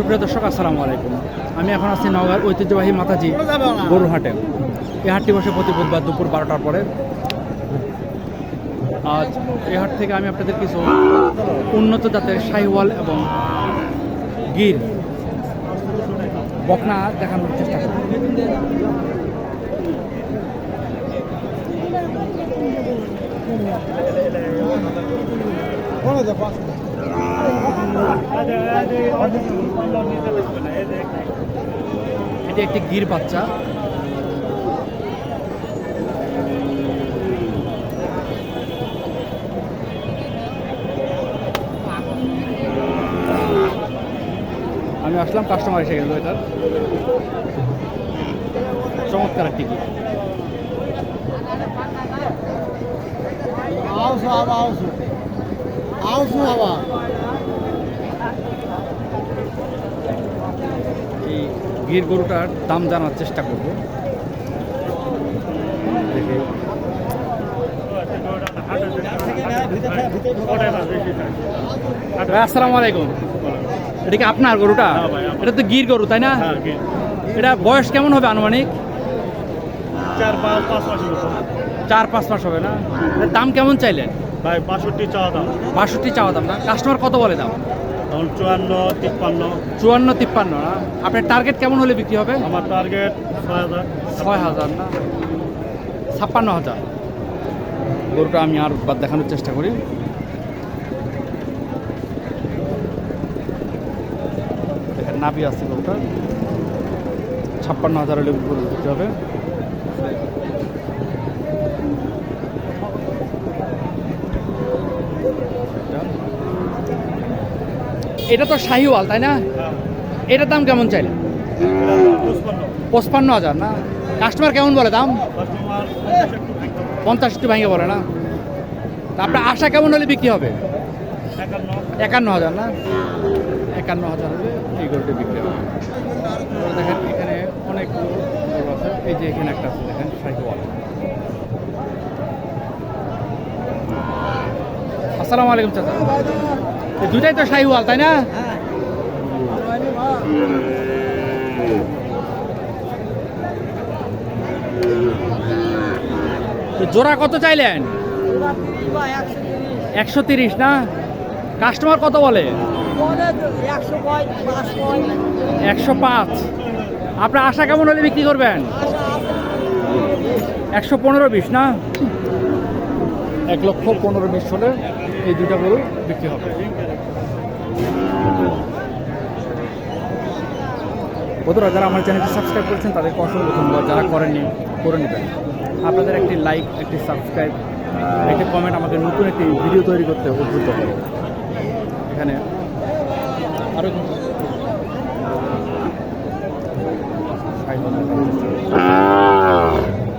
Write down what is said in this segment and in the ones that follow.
সুপ্রিয় দর্শক, আসসালামু আলাইকুম। আমি এখন আছি নওগাঁর ঐতিহ্যবাহী মাতাজি গরুর হাটে এই হাটটি বসে প্রতি বুধবার দুপুর বারোটার পরে। আজ এই হাট থেকে আমি আপনাদের কিছু উন্নত জাতের শাহিওয়াল এবং গির বকনা দেখানোর চেষ্টা করব। এটি একটি গির বাচ্চা। আমি আসলাম কাস্টমার এসে গেল এটার। চমৎকার একটি গির। Alço, গির গরুটার দাম জানার চেষ্টা করব। দেখে। আসসালামু আলাইকুম। এটা কি আপনার গরুটা? এটা তো গির গরু তাই না? এটা বয়স কেমন হবে আনুমানিক? চার পাঁচ মাস হবে। না? দাম কেমন চাইলেন? ভাই বাষট্টি চাওয়া দাম। বাষট্টি চাওয়া দাম না? কাস্টমার কত বলে দাম? চুয়ান্ন তিপ্পান্ন। চুয়ান্ন তিপ্পান্ন না? আপনার টার্গেট কেমন হলে বিক্রি হবে? আমার টার্গেট ছয় হাজার। ছয় হাজার না? ছাপ্পান্ন হাজার। গরুটা আমি আর বাদ দেখানোর চেষ্টা করি। নাবি আছে গরুটা ছাপ্পান্ন হাজার হলে বিক্রি হবে। এটা তো শাহিওয়াল, তাই না? এটার দাম কেমন চাইলে পঁচপান্ন হাজার না? কাস্টমার কেমন বলে দাম? পঞ্চাশ একটু ভেঙে বলে না? আপনার আশা কেমন হলে বিক্রি হবে? একান্ন হাজার না? একান্ন হাজার হলে এই গরুটি বিক্রি হবে। দেখেন, এখানে অনেক আছে। এই যে এখানে একটা আছে, দেখেন সাইকেল আসসালামু আলাইকুম, চাচা। দুটাই তো শাহিওয়াল তাই না? জোড়া কত চাইলেন? একশো তিরিশ না? কাস্টমার কত বলে? একশো পাঁচ। আপনার আশা কেমন হলে বিক্রি করবেন? একশো পনেরো বিশ না? এক লক্ষ পনেরো বিশ হলে এই দুটা গরু বিক্রি হবে। বন্ধুরা, যারা আমার চ্যানেলটি সাবস্ক্রাইব করেছেন, তাদেরকে অসংখ্য ধন্যবাদ। যারা করেননি, করে নেবেন। আপনাদের একটি লাইক, একটি সাবস্ক্রাইব একটি কমেন্ট আমাকে নতুন একটি ভিডিও তৈরি করতে উদ্বুদ্ধ করে এখানে আরও।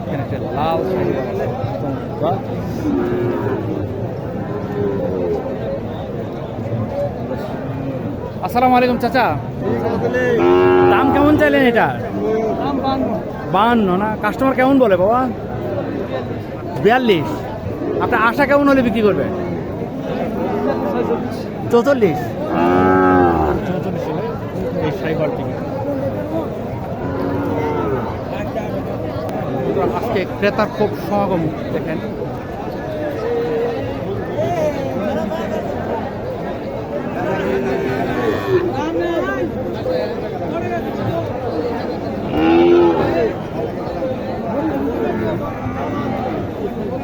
এখানে লাল সাইকেল আছে চমৎকার। আসসালামু আলাইকুম, চাচা। দাম কেমন চাইলেন এটা? বাহান্ন, না? কাস্টমার কেমন বলে, বাবা? বিয়াল্লিশ। আপনার আশা কেমন হলে বিক্রি করবে চৌচল্লিশ। আজকে ক্রেতার খুব সমাগম, দেখেন।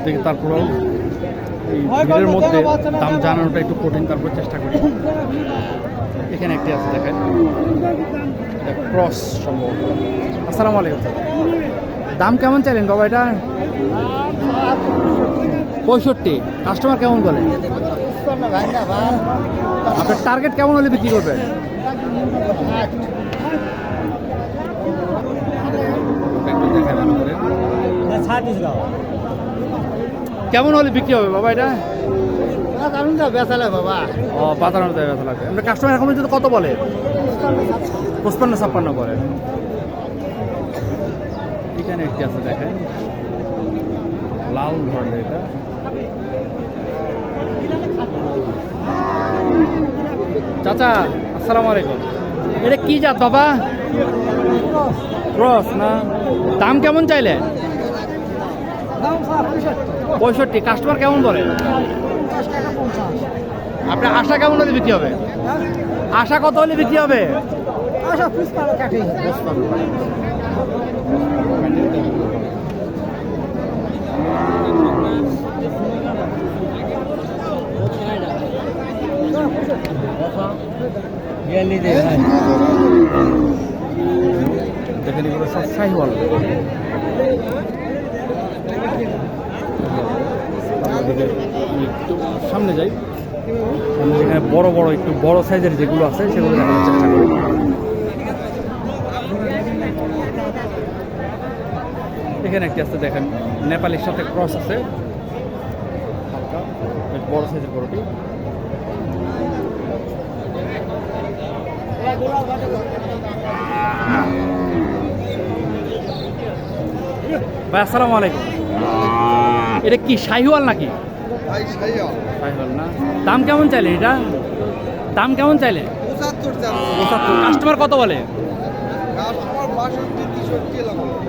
দেখি তারপরেও এই ভিড়ের মধ্যে দাম জানানোটা একটু কঠিন, তারপর চেষ্টা করি। এখানে একটি আছে, দেখেন। ক্রস সম্ভব আসসালামু আলাইকুম। দাম কেমন চাইলেন, বাবা, এটা? পঁয়ষট্টি। কাস্টমার কেমন বলে? আপনার টার্গেট কেমন হলে বিক্রি করবেন। কেমন হলে বিক্রি হবে বাবা এটা? ও পাতানোর দেয় ব্যথা লাগবে কাস্টমার এখন কত বলে? পঁচপান্ন ছাপ্পান্ন বলে এখানে একটি আছে দেখেন। লাল ধরনের এটা। চাচা আসসালামু আলাইকুম। এটা কি জাত বাবা? ক্রস না? দাম কেমন চাইলে? পঁয়ষট্টি কাস্টমার কেমন বলে আপনার আশা কেমন হলে বিক্রি হবে? আশা কত হলে বিক্রি হবে? দেখেন এগুলো একটু সামনে যাই। যেখানে বড় বড় একটু বড় সাইজের যেগুলো আছে, সেগুলো দেখানোর চেষ্টা করি। এখানে একটি আছে, দেখেন, নেপালের সাথে ক্রস আছে। বড় সাইজের বড়টি ভাই, আসসালামু আলাইকুম। এটা কি শাহিওয়াল নাকি? শাহিওয়াল। না? দাম কেমন চাইলে এটা? দাম কেমন চাইলে কাস্টমার কত বলে?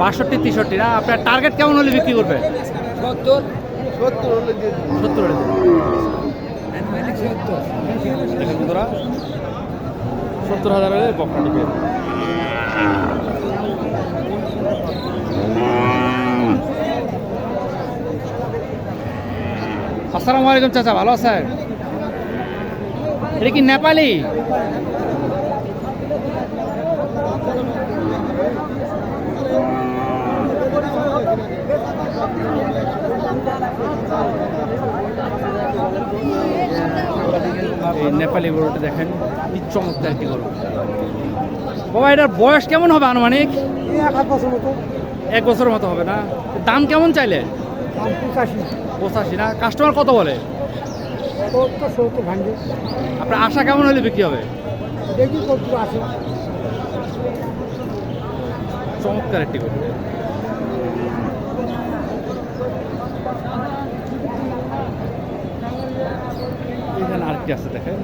বাষট্টি তেষট্টি না? আপনার টার্গেট কেমন হলে বিক্রি করবে? সত্তর। হলে দেখেন বন্ধুরা সত্তর হাজার হলে বকনাটি আসসালামু আলাইকুম চাচা ভালো আছেন? এটা কি নেপালি? নেপালি গরুটা দেখেন কি চমৎকার কি গরু। বাবা এটার বয়স কেমন হবে আনুমানিক? এক বছর মতো। হবে না? দাম কেমন চাইলে পঁচাশি। না? কাস্টমার কত বলে? আপনার আশা কেমন হলে বিক্রি হবে? চমৎকার একটি গরু। এখানে আরেকটি আছে দেখেন।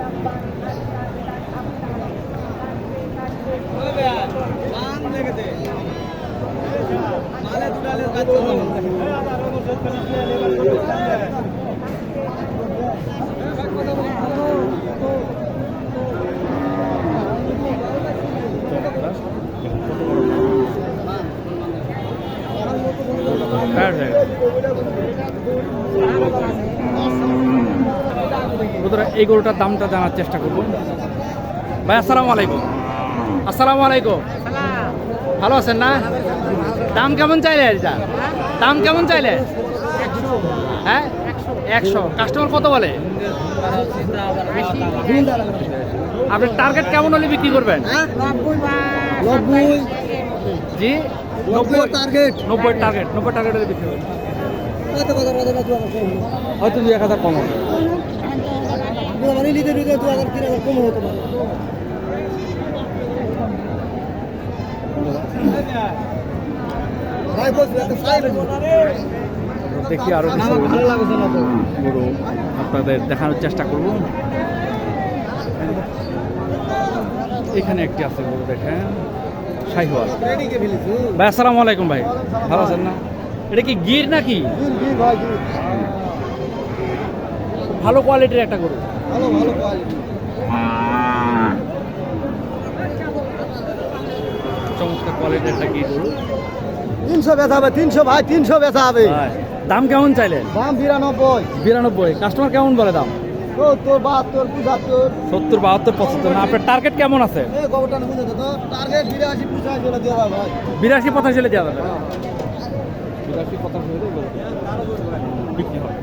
Perfect. বন্ধুরা এই গরুটার দামটা জানার চেষ্টা করব। ভাই আসসালামু আলাইকুম। আসসালামু আলাইকুম। ভালো আছেন না? দাম কেমন চাইলে এটা দাম কেমন চাইলে? হ্যাঁ? একশো। কাস্টমার কত বলে? আপনার টার্গেট কেমন হলে বিক্রি করবেন? নব্বই জি? নব্বই টার্গেট নব্বই টার্গেট নব্বই টার্গেট হলে বিক্রি করবেন। হয়তো এক কম হবে। মানে হাজার কম দেখি আরও কিছু গরু আপনাদের দেখানোর চেষ্টা করব। এখানে একটি আছে গরু দেখেন শাহিওয়াল। ভাই আসসালামু আলাইকুম ভাই। ভালো আছেন না? এটা কি গির নাকি? ভালো কোয়ালিটির একটা গরু। ভালো ভালো কোয়ালিটি চমৎকার কোয়ালিটির একটা গির গরু। তিনশো বেচা হবে তিনশো ভাই তিনশো বেচা হবে। দাম কেমন চাইলেন? দাম বিরানব্বই। বিরানব্বই। কাস্টমার কেমন বলে দাম? সত্তর বাহাত্তর পঁচাত্তর। সত্তর বাহাত্তর পঁচাত্তর। না আপনার টার্গেট কেমন আছে? বিরাশি পঁচাশি হলে দেওয়া ভাই। বিরাশি পঁচাশি হলে দেওয়া যাবে বিরাশি পঁচাশি হলে বিক্রি হবে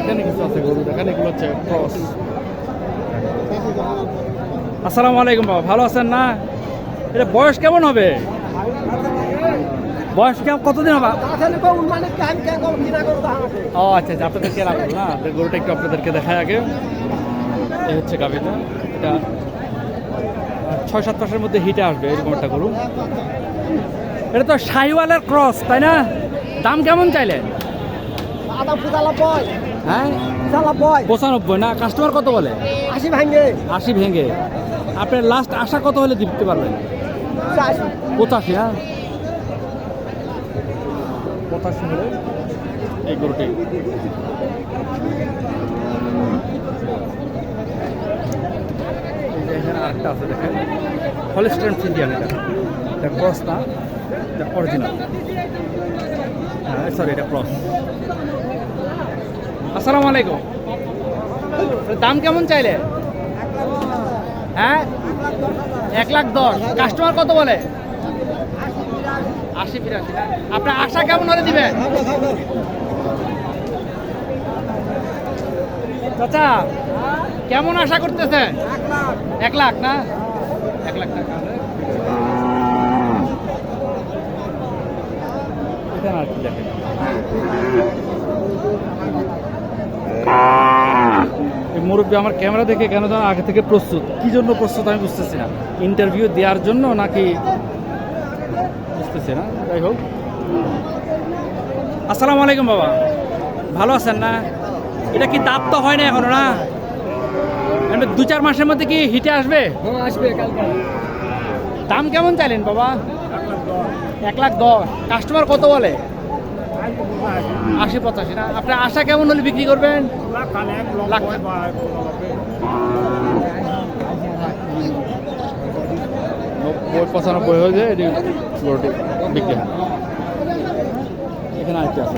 এখানে কিছু আছে গরু দেখেন এগুলো হচ্ছে ক্রস আসসালামু আলাইকুম বাবা ভালো আছেন না? এটা বয়স কেমন হবে? বয়স কেমন কতদিন হবে? ও আচ্ছা আচ্ছা আপনাদেরকে রাখব না গরুটা একটু আপনাদেরকে দেখায় আগে। এই হচ্ছে গাভিটা এটা ছয় সাত মাসের মধ্যে হিটে আসবে এরকম একটা গরু। এটা তো শাহিওয়ালের ক্রস তাই না? দাম কেমন চাইলেন? পয় হ্যাঁ? পঁচানব্বই না? কাস্টমার কত বলে? আশি ভাঙে। আশি ভেঙে। আপনার লাস্ট আশা কত হলে দিতে পারবেন পঁচাশি। হ্যাঁ? পঁচাশি হলে? এই গরুটি। এই যে এখানে আরেকটা আছে দেখেন। হলিস্টেন ফিজিয়ান এটা। এটা ক্রস না এটা অরিজিনাল হ্যাঁ সরি এটা ক্রস আসসালামু আলাইকুম। দাম কেমন চাইলে? হ্যাঁ? এক লাখ দশ। কাস্টমার কত বলে? আশি বিরাশি আপনার আশা কেমন হলে দিবেন? চাচা কেমন আশা করতেছেন? এক লাখ না? এক লাখ টাকা। আর কি দেখেন এই মুরব্বী আমার ক্যামেরা দেখে কেন যেন আগে থেকে প্রস্তুত? কি জন্য প্রস্তুত আমি বুঝতেছি না। ইন্টারভিউ দেওয়ার জন্য নাকি বুঝতেছি না। যাই হোক। আসসালামু আলাইকুম বাবা। ভালো আছেন না? এটা কি দাঁত তো হয় না এখনও না? মানে দু চার মাসের মধ্যে কি হিটে আসবে? আসবে দাম কেমন চাইলেন বাবা? এক লাখ দশ। কাস্টমার কত বলে? আশি পঁচাশি। না আপনার আশা কেমন হলে বিক্রি করবেন। নব্বই পঁচানব্বই হয়ে যায় এটি গরুটি বিক্রি হয়। এখানে আরেকটি আছে।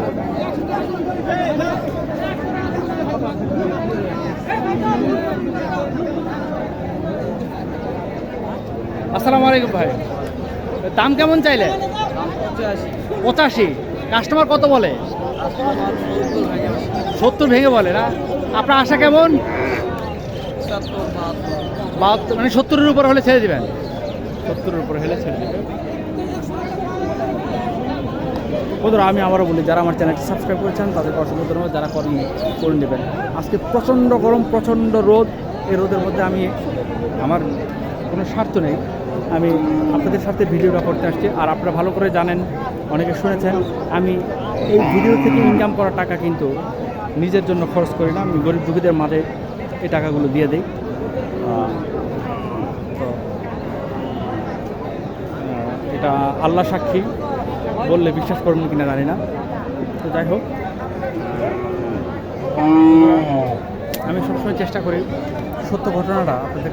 আসসালামু আলাইকুম ভাই। দাম কেমন চাইলে? পঁচাশি। কাস্টমার কত বলে? সত্তর ভেঙে বলে না? আপনার আশা কেমন? বাহাত্তর মানে সত্তরের উপর হলে ছেড়ে দেবেন। সত্তরের উপর হলে ছেড়ে দেবেন। বন্ধুরা, আমি আবারও বলি, যারা আমার চ্যানেলটি সাবস্ক্রাইব করেছেন তাদের অসংখ্য ধন্যবাদ, যারা করেন করে নেবেন আজকে প্রচণ্ড গরম, প্রচণ্ড রোদ, এই রোদের মধ্যে আমি, আমার কোনো স্বার্থ নেই। আমি আপনাদের সাথে ভিডিওটা করতে আসছি। আর আপনারা ভালো করে জানেন, অনেকে শুনেছেন, আমি এই ভিডিও থেকে ইনকাম করা টাকা কিন্তু নিজের জন্য খরচ করি না। আমি গরিব দুঃখীদের মাঝে এই টাকাগুলো দিয়ে দিই। তো এটা আল্লাহ সাক্ষী, বললে বিশ্বাস করবেন কিনা জানি না। তো যাই হোক আমি সবসময় চেষ্টা করি সত্য ঘটনাটা আপনাদের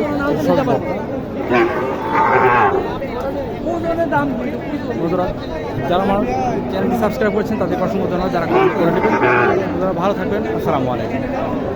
বন্ধুরা যারা আমার চ্যানেলটি সাবস্ক্রাইব করেছেন তাদের অসংখ্য ধন্যবাদ যারা কমেন্ট করে দেবেন ভালো থাকবেন আসসালামু আলাইকুম